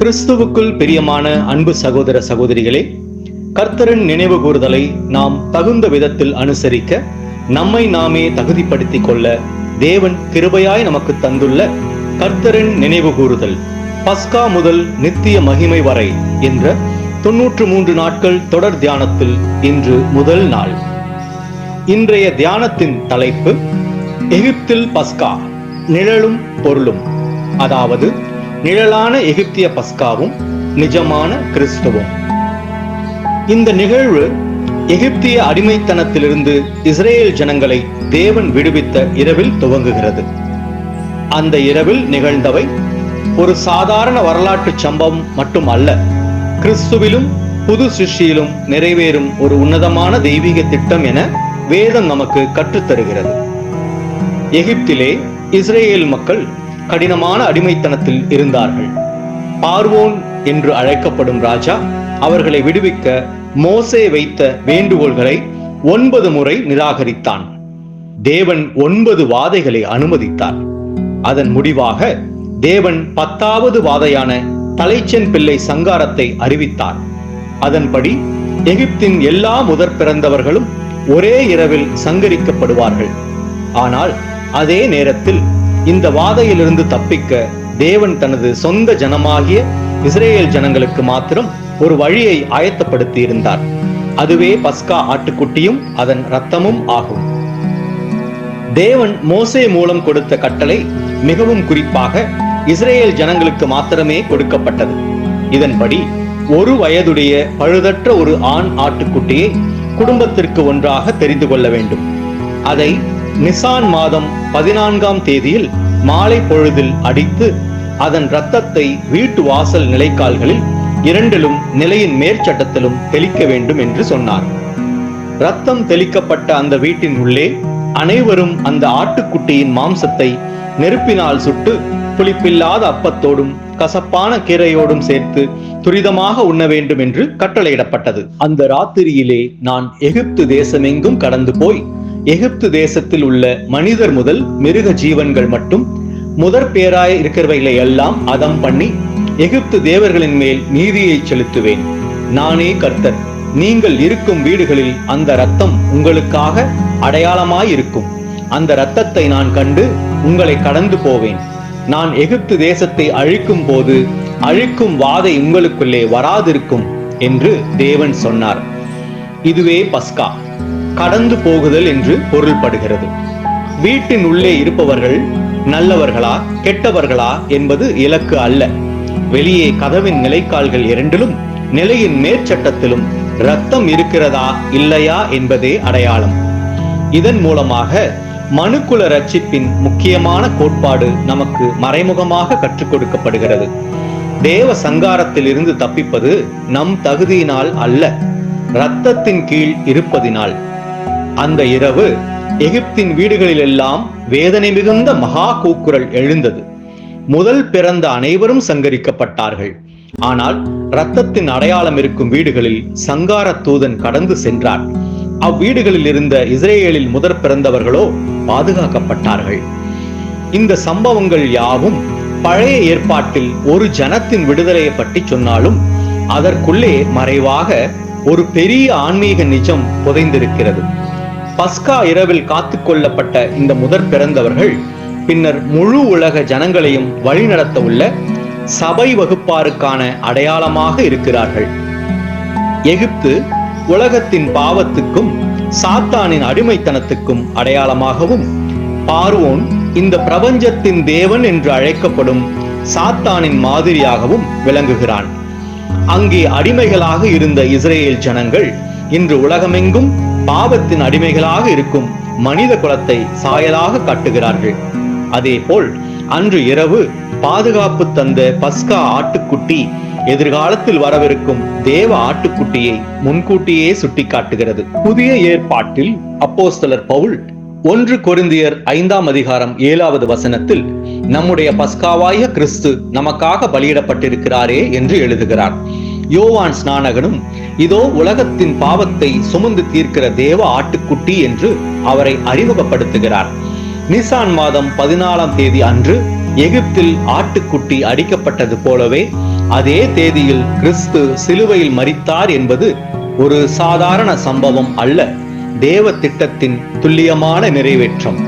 கிறிஸ்துவுக்குள் பிரியமான அன்பு சகோதர சகோதரிகளே கர்த்தரின் நினைவு கூறுதலை நாம் தகுந்த விதத்தில் அனுசரிக்க நம்மை நாமே தகுதிப்படுத்திக் கொள்ள தேவன் கிருபையாய் நமக்கு தந்துள்ள கர்த்தரின் நினைவு கூறுதல் பஸ்கா முதல் நித்திய மகிமை வரை என்ற தொன்னூற்று மூன்று நாட்கள் தொடர் தியானத்தில் இன்று முதல் நாள். இன்றைய தியானத்தின் தலைப்பு எகிப்தில் பஸ்கா நிழலும் பொருளும் அதாவது நிழலான எகிப்திய பஸ்காவும் நிஜமான கிறிஸ்துவும். இந்த நிகழ்வு எகிப்திய அடிமைத்தனத்திலிருந்து இஸ்ரேல் ஜனங்களை தேவன் விடுவித்த இரவில் துவங்குகிறது. அந்த இரவில் நிகழ்ந்தவை ஒரு சாதாரண வரலாற்று சம்பவம் மட்டும் அல்ல. கிறிஸ்துவிலும் புது சிருஷ்டியிலும் நிறைவேறும் ஒரு உன்னதமான தெய்வீக திட்டம் என வேதம் நமக்கு கற்றுத்தருகிறது. எகிப்திலே இஸ்ரேல் மக்கள் கடினமான அடிமைத்தனத்தில் இருந்தார்கள். பார்வோன் என்று அழைக்கப்படும் ராஜா அவர்களை விடுவிக்க மோசே வைத்த வேண்டுகோள்களை ஒன்பது முறை நிராகரித்தான். தேவன் ஒன்பது வாதைகளை அனுமதித்தார். அதன் முடிவாக தேவன் பத்தாவது வாதையான தலைச்சன் பிள்ளை சங்காரத்தை அறிவித்தார். அதன்படி எகிப்தின் எல்லா முதற் பிறந்தவர்களும் ஒரே இரவில் சங்கரிக்கப்படுவார்கள். ஆனால் அதே நேரத்தில் இந்த வாதையிலிருந்து தப்பிக்க தேவன் தனது சொந்த ஜனமாகிய இஸ்ரேல் ஜனங்களுக்கு மாத்திரம் ஒரு வழியை ஆயத்தப்படுத்தி இருந்தார் அதுவே பஸ்கா ஆட்டுக்குட்டியும் அதன் இரத்தமும் ஆகும். தேவன் மோசே மூலம் கொடுத்த கட்டளை மிகவும் குறிப்பாக இஸ்ரேல் ஜனங்களுக்கு மாத்திரமே கொடுக்கப்பட்டது. இதன்படி ஒரு வயதுடைய பழுதற்ற ஒரு ஆண் ஆட்டுக்குட்டியை குடும்பத்திற்கு ஒன்றாக தெரிந்து கொள்ள வேண்டும். அதை நிசான் மாதம் பதினான்காம் தேதியில் மாலை பொழுதில் அடித்து அதன் இரத்தத்தை வீட்டு வாசல் நிலைக்கால்களில் இரண்டிலும் நிலையின் மேற்சட்டத்திலும் தெளிக்க வேண்டும் என்று சொன்னார். ரத்தம் தெளிக்கப்பட்ட அந்த வீட்டின் உள்ளே அனைவரும் அந்த ஆட்டுக்குட்டியின் மாம்சத்தை நெருப்பினால் சுட்டு புளிப்பில்லாத அப்பத்தோடும் கசப்பான கீரையோடும் சேர்த்து துரிதமாக உண்ண வேண்டும் என்று கட்டளையிடப்பட்டது. அந்த ராத்திரியிலே நான் எகிப்து தேசமெங்கும் கடந்து போய் எகிப்து தேசத்தில் உள்ள மனிதர் முதல் மிருக ஜீவன்கள் மட்டும் முதற் பேராய் இருக்கிறவைகளை எல்லாம் அதம் பண்ணி எகிப்து தேவர்களின் மேல் நீதியை செலுத்துவேன். நானே கர்த்தர். நீங்கள் இருக்கும் வீடுகளில் அந்த ரத்தம் உங்களுக்காக அடையாளமாயிருக்கும். அந்த ரத்தத்தை நான் கண்டு உங்களை கடந்து போவேன். நான் எகிப்து தேசத்தை அழிக்கும் போது அழிக்கும் வாதை உங்களுக்குள்ளே வராதிருக்கும் என்று தேவன் சொன்னார். இதுவே பஸ்கா. கடந்து போகுதல் என்று பொருள்படுகிறது. வீட்டின் உள்ளே இருப்பவர்கள் நல்லவர்களா கெட்டவர்களா என்பது இலக்கு அல்ல. வெளியே கதவின் நிலைக்கால்கள் இரண்டிலும் நிலையின் மேற்சட்டத்திலும் ரத்தம் இருக்கிறதா இல்லையா என்பதே அடையாளம். இதன் மூலமாக மனுக்குல ரட்சிப்பின் முக்கியமான கோட்பாடு நமக்கு மறைமுகமாக கற்றுக் கொடுக்கப்படுகிறது. தேவ சங்காரத்தில் இருந்து தப்பிப்பது நம் தகுதியினால் அல்ல இரத்தத்தின் கீழ் இருப்பதினால். அந்த இரவு எகிப்தின் வீடுகளில் எல்லாம் வேதனை மிகுந்த மகா கூக்குரல் எழுந்தது. முதல் பிறந்த அனைவரும் சங்கரிக்கப்பட்டார்கள். ஆனால் இரத்தத்தின் அடையாளம் இருக்கும் வீடுகளில் சங்கார தூதன் கடந்து சென்றார். அவ்வீடுகளில் இருந்த இஸ்ரேலில் முதற் பிறந்தவர்களோ பாதுகாக்கப்பட்டார்கள். இந்த சம்பவங்கள் யாவும் பழைய ஏற்பாட்டில் ஒரு ஜனத்தின் விடுதலையை பற்றி சொன்னாலும் அதற்குள்ளே மறைவாக ஒரு பெரிய ஆன்மீக நிஜம் புதைந்திருக்கிறது. பஸ்கா இரவில் காத்து கொள்ளப்பட்ட இந்த முதற் பிறந்தவர்கள் பின்னர் முழு உலக ஜனங்களையும் வழிநடத்த உள்ள சபை வகுப்பாருக்கான அடையாளமாக இருக்கிறார்கள். எகிப்து உலகத்தின் பாவத்துக்கும் சாத்தானின் அடிமைத்தனத்துக்கும் அடையாளமாகவும் பார்வோன் இந்த பிரபஞ்சத்தின் தேவன் என்று அழைக்கப்படும் சாத்தானின் மாதிரியாகவும் விளங்குகிறான். அங்கே அடிமைகளாக இருந்த இஸ்ரேல் ஜனங்கள் இன்று உலகமெங்கும் பாவத்தின் அடிமைகளாக இருக்கும் மனித குலத்தை சாயலாக காட்டுகிறார்கள். அதேபோல் அன்று இரவு பாதுகாப்பு தந்த பஸ்கா ஆட்டுக்குட்டி எதிர்காலத்தில் வரவிருக்கும் தேவ ஆட்டுக்குட்டியை முன்கூட்டியே சுட்டிக்காட்டுகிறது. புதிய ஏற்பாட்டில் அப்போஸ்தலர் பவுல் ஒன்று கொருந்தியர் ஐந்தாம் அதிகாரம் ஏழாவது வசனத்தில் நம்முடைய பஸ்காவாய கிறிஸ்து நமக்காக பலியிடப்பட்டிருக்கிறாரே என்று எழுதுகிறார். யோவான் ஸ்நானகனும் இதோ உலகத்தின் பாவத்தை சுமந்து தீர்க்கிற தேவ ஆட்டுக்குட்டி என்று அவரை அறிமுகப்படுத்துகிறார். நிசான் மாதம் பதினாலாம் தேதி அன்று எகிப்தில் ஆட்டுக்குட்டி அடிக்கப்பட்டது போலவே அதே தேதியில் கிறிஸ்து சிலுவையில் மரித்தார் என்பது ஒரு சாதாரண சம்பவம் அல்ல. தேவ திட்டத்தின் துல்லியமான நிறைவேற்றம்.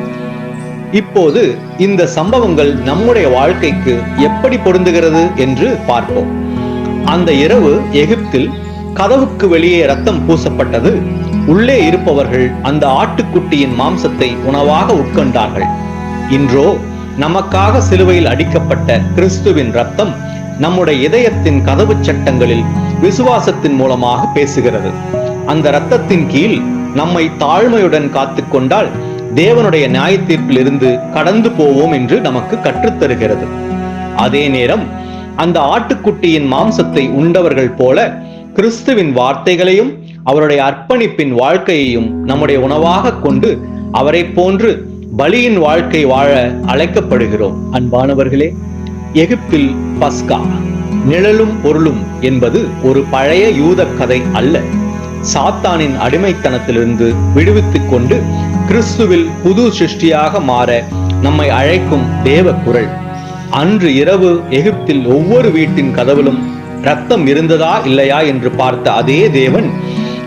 இப்போது இந்த சம்பவங்கள் நம்முடைய வாழ்க்கைக்கு எப்படி பொருந்துகிறது என்று பார்ப்போம். அந்த இரவு எகிப்தில் கதவுக்கு வெளியே ரத்தம் பூசப்பட்டது. உள்ளே இருப்பவர்கள் அந்த ஆட்டுக்குட்டியின் மாம்சத்தை உணவாக உட்கொண்டார்கள். இன்றோ நமக்காக சிலுவையில் அடிக்கப்பட்ட கிறிஸ்துவின் ரத்தம் நம்முடைய இதயத்தின் கதவு சட்டங்களில் விசுவாசத்தின் மூலமாக பேசுகிறது. அந்த ரத்தத்தின் கீழ் நம்மை தாழ்மையுடன் காத்துக்கொண்டால் தேவனுடைய நியாய தீர்ப்பில் இருந்து கடந்து போவோம் என்று நமக்கு கற்றுத்தருகிறது. அதே நேரம் அந்த ஆட்டுக்குட்டியின் மாம்சத்தை உண்டவர்கள் போல கிறிஸ்துவின் வார்த்தைகளையும் அவருடைய அர்ப்பணிப்பின் வாழ்க்கையையும் நம்முடைய உணவாக கொண்டு அவரை போன்று பலியின் வாழ்க்கை வாழ அழைக்கப்படுகிறோம். அன்பானவர்களே எகிப்தில் பஸ்கா நிழலும் பொருளும் என்பது ஒரு பழைய யூத கதை அல்ல. சாத்தானின் அடிமைத்தனத்திலிருந்து விடுவித்துக் கொண்டு கிறிஸ்துவில் புது சிருஷ்டியாக மாற நம்மை அழைக்கும் தேவ குரல் அன்று இரவு எகிப்தில் ஒவ்வொரு வீட்டின் கதவிலும் ரத்தம் இருந்ததா இல்லையா என்று பார்த்த அதே தேவன்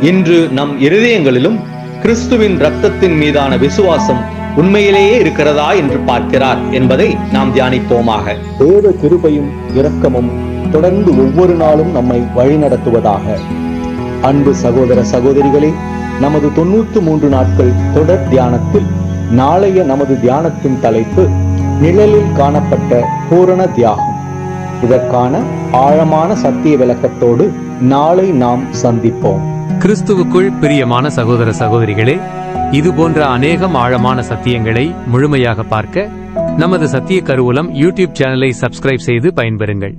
இன்று நம் இருதயங்களிலும் கிறிஸ்துவின் ரத்தத்தின் மீதான விசுவாசம் உண்மையிலேயே இருக்கிறதா என்று பார்க்கிறார் என்பதை நாம் தியானிப்போமாக. தேவ கிருபையும் இரக்கமும் தொடர்ந்து ஒவ்வொரு நாளும் நம்மை வழிநடத்துவதாக. அன்பு சகோதர சகோதரிகளே நமது தொண்ணூத்தி மூன்று நாட்கள் தொடர் தியானத்தில் நாளைய நமது தியானத்தின் தலைப்பு நிழலில் காணப்பட்ட பூரண தியாகம். இதற்கான ஆழமான சத்திய விளக்கத்தோடு நாளை நாம் சந்திப்போம். கிறிஸ்துவுக்குள் பிரியமான சகோதர சகோதரிகளே இது போன்ற அநேகம் ஆழமான சத்தியங்களை முழுமையாக பார்க்க நமது சத்திய கருவூலம் யூடியூப் சேனலை சப்ஸ்கிரைப் செய்து பயன்பெறுங்கள்.